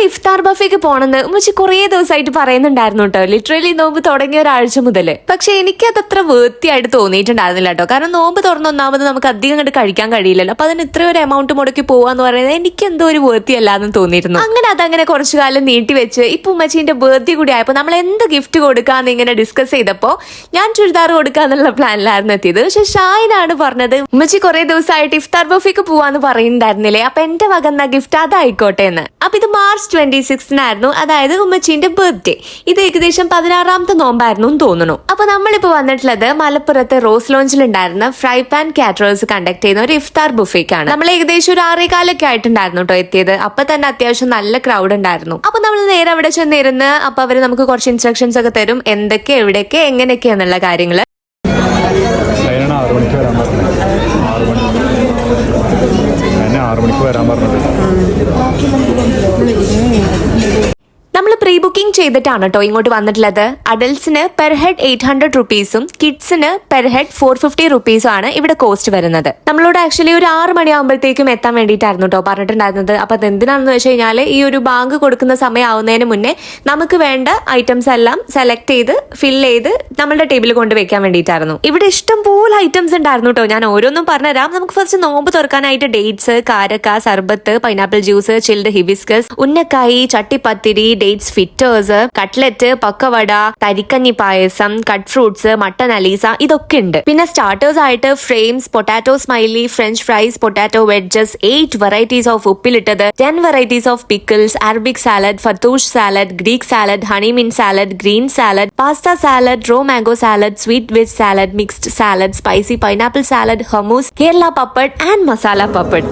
ഒരു ഇഫ്താർ ബഫേക്ക് പോണെന്ന് ഉമ്മച്ചി കുറേ ദിവസമായിട്ട് പറയുന്നുണ്ടായിരുന്നു കേട്ടോ. ലിറ്ററലി നോമ്പ് തുടങ്ങിയ ഒരാഴ്ച മുതൽ പക്ഷെ എനിക്കത് അത്ര വൃത്തിയായിട്ട് തോന്നിയിട്ടുണ്ടായിരുന്നില്ല കേട്ടോ. കാരണം നോമ്പ് തുറന്ന് ഒന്നാമത് നമുക്ക് അധികം കണ്ട് കഴിക്കാൻ കഴിയില്ലല്ലോ. അപ്പൊ അതിന് ഇത്ര ഒരു എമൗണ്ട് മുടക്കി പോവാന്ന് പറയുന്നത് എനിക്ക് എന്തോ ഒരു വൃത്തിയല്ലാന്ന് തോന്നിയിരുന്നു. അങ്ങനെ അതങ്ങനെ കുറച്ചു കാലം നീട്ടി വെച്ച് ഇപ്പൊ ഉമ്മച്ചീന്റെ ബർത്ത്ഡേ കൂടി ആയപ്പോൾ നമ്മൾ എന്ത് ഗിഫ്റ്റ് കൊടുക്കാന്ന് ഇങ്ങനെ ഡിസ്കസ് ചെയ്തപ്പോ ഞാൻ ചുരിദാർ കൊടുക്കാന്നുള്ള പ്ലാനിലായിരുന്നു എത്തിയത്. പക്ഷെ ഷായിനാണ് പറഞ്ഞത് ഉമ്മച്ചി കുറെ ദിവസമായിട്ട് ഇഫ്താർ ബഫിക്ക് പോവാന്ന് പറയുന്നുണ്ടായിരുന്നില്ലേ. അപ്പൊ എന്റെ വകന്ന ഗിഫ്റ്റ് അതായിക്കോട്ടെ എന്ന്. അപ്പൊ ഇത് മാർച്ച് ട്വന്റി സിക്സ്റ്റിനായിരുന്നു അതായത് ഉമ്മച്ചീന്റെ ബർത്ത്ഡേ ഇത് ഏകദേശം പതിനാറാമത്തെ നോമ്പായിരുന്നു എന്ന് തോന്നുന്നു. അപ്പൊ നമ്മളിപ്പോ വന്നിട്ടുള്ളത് മലപ്പുറത്തെ റോസ് ലോഞ്ചിൽ ഉണ്ടായിരുന്ന ഫ്രൈ പാൻ കാറ്ററേഴ്സ് കണ്ടക്ട് ചെയ്യുന്ന ഒരു ഇഫ്താർ ബുഫേക്കാണ്. നമ്മൾ ഏകദേശം ഒരു ആറേകാലൊക്കെ ആയിട്ടുണ്ടായിരുന്നു കേട്ടോ എത്തിയത്. അപ്പൊ തന്നെ അത്യാവശ്യം നല്ല ക്രൗഡ് ഉണ്ടായിരുന്നു. അപ്പൊ നമ്മൾ നേരെ അവിടെ ചെന്നിരുന്ന് അപ്പൊ അവർ നമുക്ക് കുറച്ച് ഇൻസ്ട്രക്ഷൻസ് ഒക്കെ തരും. എന്തൊക്കെ എവിടെയൊക്കെ എങ്ങനെയൊക്കെ എന്നുള്ള കാര്യങ്ങൾ. ആറ് മണിക്ക് വരാൻ പറഞ്ഞത് നമ്മൾ പ്രീ ബുക്കിംഗ് ചെയ്തിട്ടാണ് കേട്ടോ ഇങ്ങോട്ട് വന്നിട്ടുള്ളത്. അഡൽസിന് പെർ ഹെഡ് എയ്റ്റ് ഹൺഡ്രഡ് റുപ്പീസും കിഡ്സിന് പെർ ഹെഡ് ഫോർ ഫിഫ്റ്റി റുപ്പീസും ആണ് ഇവിടെ കോസ്റ്റ് വരുന്നത്. നമ്മളോട് ആക്ച്വലി ഒരു ആറ് മണിയാകുമ്പോഴത്തേക്കും എത്താൻ വേണ്ടിയിട്ടായിരുന്നു കേട്ടോ പറഞ്ഞിട്ടുണ്ടായിരുന്നത്. അപ്പൊ അത് എന്തിനാണെന്ന് വെച്ച് കഴിഞ്ഞാൽ ഈ ഒരു ബാങ്ക് കൊടുക്കുന്ന സമയം ആവുന്നതിന് മുന്നേ നമുക്ക് വേണ്ട ഐറ്റംസ് എല്ലാം സെലക്ട് ചെയ്ത് ഫിൽ ചെയ്ത് നമ്മളുടെ ടേബിൾ കൊണ്ട് വെക്കാൻ വേണ്ടിയിട്ടായിരുന്നു. ഇവിടെ ഇഷ്ടം പോലെ ഐറ്റംസ് ഉണ്ടായിരുന്നു കേട്ടോ ഞാൻ ഓരോന്നും പറഞ്ഞുതരാം. നമുക്ക് ഫസ്റ്റ് നോമ്പ് തുറക്കാനായിട്ട് ഡേറ്റ്സ് കാരക്ക സർബത്ത് പൈനാപ്പിൾ ജ്യൂസ് ചിൽഡ് ഹിബിസ്കസ് ഉന്നക്കായി ചട്ടിപ്പത്തിരി ഡേറ്റ്സ് ഫിറ്റേഴ്സ് കട്ട്ലറ്റ് പക്കവട തരിക്കഞ്ഞി പായസം കട്ട് ഫ്രൂട്ട്സ് മട്ടൻ അലീസ ഇതൊക്കെ ഉണ്ട്. പിന്നെ സ്റ്റാർട്ടേഴ്സ് ആയിട്ട് frames potato smiley French fries potato wedges eight varieties of ഉപ്പിലിട്ടത് ten varieties of pickles Arabic salad fattoush salad Greek salad honey mint salad green salad pasta salad raw mango salad sweet veg salad mixed salad spicy pineapple salad hummus Kerala papad and masala papad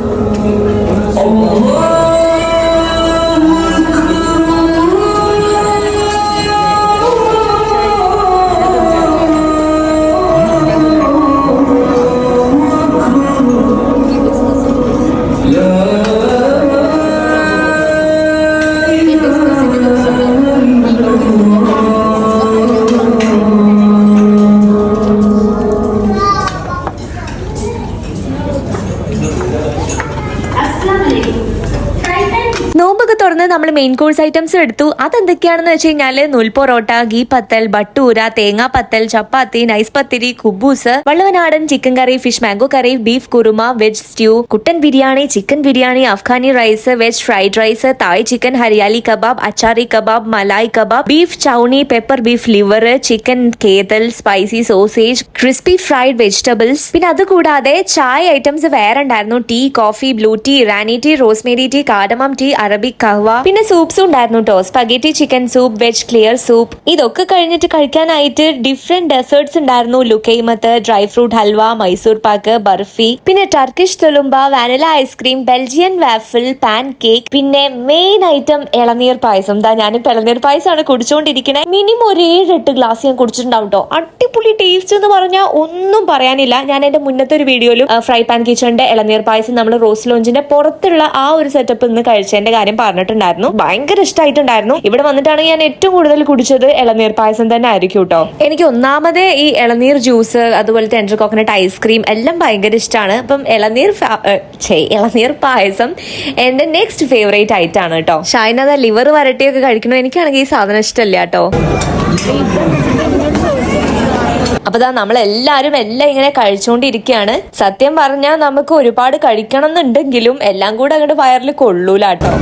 നമ്മൾ main course items എടുത്തു. അതെന്തൊക്കെയാണെന്ന് വെച്ച് കഴിഞ്ഞാൽ നുൽപൊറോട്ട ഗീ പത്തൽ ബട്ടൂര തേങ്ങാ പത്തൽ ചപ്പാത്തി nice pathiri കുബൂസ് Valluvanadan chicken curry fish mango curry beef kurma veg stew കുട്ടൻ biryani chicken biryani Afghani rice veg fried rice Thai chicken hariyali kebab achari kebab malai kebab beef ചൗണി pepper beef liver chicken കേതൽ spicy sausage crispy fried vegetables പിന്നെ അതുകൂടാതെ ചായ items വേറെ ഉണ്ടായിരുന്നു. Tea coffee blue tea Irani tea rosemary tea cardamom tea Arabic kahwa പിന്നെ soups ഉണ്ടായിരുന്നു കേട്ടോ spaghetti chicken soup veg clear soup ഇതൊക്കെ കഴിഞ്ഞിട്ട് കഴിക്കാനായിട്ട് ഡിഫറെന്റ് ഡെസേർട്സ് ഉണ്ടായിരുന്നു. ലുക്കൈമത്ത് ഡ്രൈ ഫ്രൂട്ട് ഹൽവ മൈസൂർ പാക്ക് ബർഫി. പിന്നെ Turkish തുളുമ്പ vanilla ice cream Belgian waffle pancake പിന്നെ മെയിൻ ഐറ്റം ഇളനീർ പായസം. ദാ ഞാനിപ്പോ ഇളനീർ പായസമാണ് കുടിച്ചുകൊണ്ടിരിക്കുന്നത് മിനിമം ഒരു ഏഴെട്ട് ഗ്ലാസ് ഞാൻ കുടിച്ചിട്ടുണ്ടാവും കേട്ടോ അടിപൊളി ടേസ്റ്റ് എന്ന് പറഞ്ഞാൽ ഒന്നും പറയാനില്ല. ഞാൻ എന്റെ മുന്നത്തെ ഒരു വീഡിയോയിലും ഫ്രൈ പാൻ കിച്ചണിന്റെ ഇളനീർ പായസം നമ്മൾ റോസ് ലോഞ്ചിന്റെ പുറത്തുള്ള ആ ഒരു സെറ്റപ്പ് ഇന്ന് കഴിച്ചതിന്റെ കാര്യം പറഞ്ഞിട്ടുണ്ടായിരുന്നു. ഭയങ്കര ഇഷ്ടമായിട്ടുണ്ടായിരുന്നു ഇവിടെ വന്നിട്ടാണ് ഞാൻ ഏറ്റവും കൂടുതൽ കുടിച്ചത് ഇളനീർ പായസം തന്നെ ആയിരിക്കും കേട്ടോ എനിക്ക് ഒന്നാമതേ ഈ ഇളനീർ ജ്യൂസ് അതുപോലെ ടെൻഡർ കോക്കനട്ട് ഐസ്ക്രീം എല്ലാം ഭയങ്കര ഇഷ്ടമാണ് അപ്പം ഇളനീർ ഇളനീർ പായസം എന്റെ നെക്സ്റ്റ് ഫേവറേറ്റ് ആയിട്ടാണ് കേട്ടോ ഷൈനത ലിവർ വരട്ടിയൊക്കെ കഴിക്കണോ? എനിക്കാണെങ്കിൽ ഈ സാധനം ഇഷ്ടമല്ല കേട്ടോ അപ്പൊ ഇതാ നമ്മളെല്ലാരും എല്ലാം ഇങ്ങനെ കഴിച്ചുകൊണ്ടിരിക്കുകയാണ് സത്യം പറഞ്ഞാൽ നമുക്ക് ഒരുപാട് കഴിക്കണം എന്നുണ്ടെങ്കിലും എല്ലാം കൂടെ അങ്ങോട്ട് വയറിൽ കൊള്ളൂല കേട്ടോ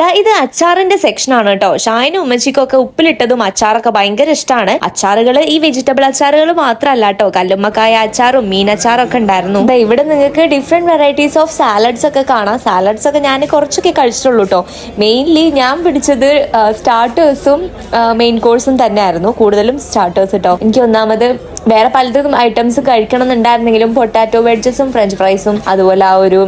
ദാ ഇത് അച്ചാറിന്റെ സെക്ഷൻ ആണ് കേട്ടോ. ഷായനും ഉമ്മച്ചിക്കും ഒക്കെ ഉപ്പിലിട്ടതും അച്ചാറൊക്കെ ഭയങ്കര ഇഷ്ടമാണ് അച്ചാറുകൾ ഈ വെജിറ്റബിൾ അച്ചാറുകൾ മാത്രമല്ല കേട്ടോ. കല്ലുമ്മക്കായ അച്ചാറും മീൻ അച്ചാറും ഒക്കെ ഉണ്ടായിരുന്നു. ദാ ഇവിടെ നിങ്ങൾക്ക് ഡിഫറെന്റ് വെറൈറ്റീസ് ഓഫ് സാലഡ്സ് ഒക്കെ കാണാം. സാലഡ്സ് ഒക്കെ ഞാൻ കുറച്ചൊക്കെ കഴിച്ചിട്ടുള്ളൂ കേട്ടോ. മെയിൻലി ഞാൻ പിടിച്ചത് സ്റ്റാർട്ടേഴ്സും മെയിൻ കോഴ്സും തന്നെയായിരുന്നു. കൂടുതലും സ്റ്റാർട്ടേഴ്സ് കേട്ടോ. എനിക്ക് ഒന്നാമത് വേറെ പലതും ഐറ്റംസ് കഴിക്കണം എന്നുണ്ടായിരുന്നെങ്കിലും പൊട്ടാറ്റോ വെഡ്ജസും ഫ്രഞ്ച് ഫ്രൈസും അതുപോലെ ആ ഒരു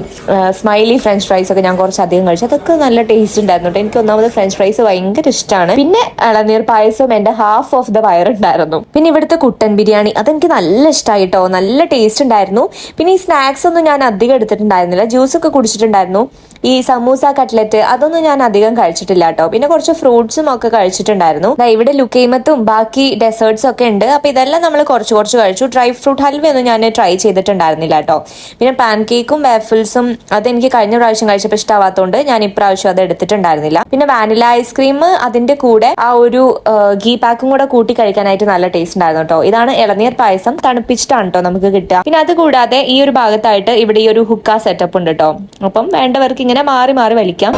സ്മൈലി ഫ്രഞ്ച് ഫ്രൈസ് ഒക്കെ ഞാൻ കുറച്ച് അധികം കഴിച്ചു. അതൊക്കെ നല്ല ടേസ്റ്റ് ഉണ്ടായിരുന്നു കേട്ടോ എനിക്ക് ഒന്നാമത് ഫ്രഞ്ച് ഫ്രൈസ് ഭയങ്കര ഇഷ്ടമാണ് പിന്നെ ഇളനീർ പായസം എന്റെ ഹാഫ് ഓഫ് ദ വയർ ഉണ്ടായിരുന്നു. പിന്നെ ഇവിടുത്തെ കുട്ടൻ ബിരിയാണി അതെനിക്ക് നല്ല ഇഷ്ടമായി കേട്ടോ നല്ല ടേസ്റ്റ് ഉണ്ടായിരുന്നു. പിന്നെ ഈ സ്നാക്സ് ഒന്നും ഞാൻ അധികം എടുത്തിട്ടുണ്ടായിരുന്നില്ല. ജ്യൂസ് ഒക്കെ കുടിച്ചിട്ടുണ്ടായിരുന്നു. ഈ സമൂസ കട്ട്ലറ്റ് അതൊന്നും ഞാൻ അധികം കഴിച്ചിട്ടില്ല കേട്ടോ. പിന്നെ കുറച്ച് ഫ്രൂട്ട്സും ഒക്കെ കഴിച്ചിട്ടുണ്ടായിരുന്നു. ഇവിടെ ലുക്കൈമത്തും ബാക്കി ഡെസേർട്സ് ഒക്കെ ഉണ്ട്. അപ്പൊ ഇതെല്ലാം നമ്മൾ കുറച്ച് കുറച്ച് കഴിച്ചു. ഡ്രൈ ഫ്രൂട്ട് ഹൽവ ഒന്നും ഞാൻ ട്രൈ ചെയ്തിട്ടുണ്ടായിരുന്നില്ല കേട്ടോ. പിന്നെ പാൻ കേക്കും വേഫിൾസും അതെനിക്ക് കഴിഞ്ഞ പ്രാവശ്യം കഴിച്ചപ്പോൾ ഇഷ്ടമാവാത്തതുകൊണ്ട് ഞാൻ ഇപ്രാവശ്യം അത് എടുത്തിട്ടുണ്ടായിരുന്നില്ല. പിന്നെ വാനില ഐസ്ക്രീം അതിന്റെ കൂടെ ആ ഒരു ഗീ പാക്കും കൂടെ കൂട്ടി കഴിക്കാനായിട്ട് നല്ല ടേസ്റ്റ് ഉണ്ടായിരുന്നു കേട്ടോ. ഇതാണ് ഇളനീർ പായസം. തണുപ്പിച്ചിട്ടാണ് കേട്ടോ നമുക്ക് കിട്ടുക. പിന്നെ അത് കൂടാതെ ഈ ഒരു ഭാഗത്തായിട്ട് ഇവിടെ ഈ ഒരു ഹുക്ക സെറ്റപ്പ് ഉണ്ട് കേട്ടോ. അപ്പം വേണ്ടവർക്ക് ഇങ്ങനെ മാറി മാറി വലിക്കാം.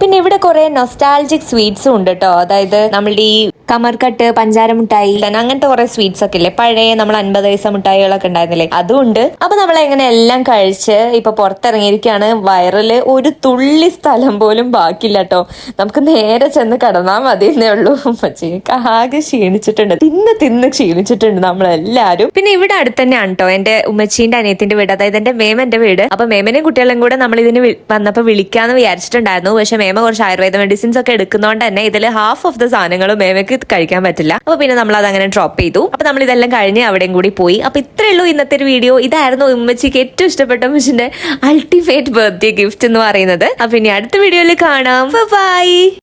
പിന്നെ ഇവിടെ കുറെ നൊസ്റ്റാൾജിക് സ്വീറ്റ്സും ഉണ്ട് കേട്ടോ അതായത് നമ്മളുടെ ഈ കമർക്കട്ട് പഞ്ചാര മിഠായി അങ്ങനത്തെ കുറെ സ്വീറ്റ്സ് ഒക്കെ ഇല്ലേ? പഴയ നമ്മൾ അൻപത് വയസ്സ മിഠായികളൊക്കെ ഉണ്ടായിരുന്നില്ലേ? അതും ഉണ്ട്. അപ്പൊ നമ്മൾ എങ്ങനെ എല്ലാം കഴിച്ച് ഇപ്പൊ പുറത്തിറങ്ങിയിരിക്കുകയാണ്. വയറിൽ ഒരു തുള്ളി സ്ഥലം പോലും ബാക്കിയില്ല കേട്ടോ നമുക്ക് നേരെ ചെന്ന് കടന്നാൽ മതി എന്നേ ഉള്ളൂ. ആകെ ക്ഷീണിച്ചിട്ടുണ്ട്. തിന്ന് തിന്ന് ക്ഷീണിച്ചിട്ടുണ്ട് നമ്മളെല്ലാരും. പിന്നെ ഇവിടെ അടുത്ത് തന്നെയാണ് കേട്ടോ എന്റെ ഉമ്മച്ചീന്റെ അനിയത്തിന്റെ വീട്. അതായത് എന്റെ മേമന്റെ വീട്. അപ്പൊ മേമനെയും കുട്ടികളെയും കൂടെ നമ്മൾ ഇതിന് വി- വന്നപ്പോ വിളിക്കാന്ന് വിചാരിച്ചിട്ടുണ്ടായിരുന്നു. പക്ഷെ മേമ കുറച്ച് ആയുർവേദ മെഡിസിൻസ് ഒക്കെ എടുക്കുന്നതുകൊണ്ട് തന്നെ ഇതിൽ ഹാഫ് ഓഫ് ദ സാധനങ്ങൾ മേമയ്ക്ക് കഴിക്കാൻ പറ്റില്ല. അപ്പൊ പിന്നെ നമ്മൾ അത് അങ്ങനെ ഡ്രോപ്പ് ചെയ്തു. അപ്പൊ നമ്മൾ ഇതെല്ലാം കഴിഞ്ഞ് അവിടെയും കൂടി പോയി. അപ്പൊ ഇത്രേ ഉള്ളൂ ഇന്നത്തെ ഒരു വീഡിയോ ഇതായിരുന്നു ഉമ്മച്ചിക്ക് ഏറ്റവും ഇഷ്ടപ്പെട്ട ഉമ്മച്ചിന്റെ അൾട്ടിമേറ്റ് ബർത്ത്ഡേ ഗിഫ്റ്റ് എന്ന് പറയുന്നത്. അപ്പൊ ഇനി അടുത്ത വീഡിയോയിൽ കാണാം. ബൈ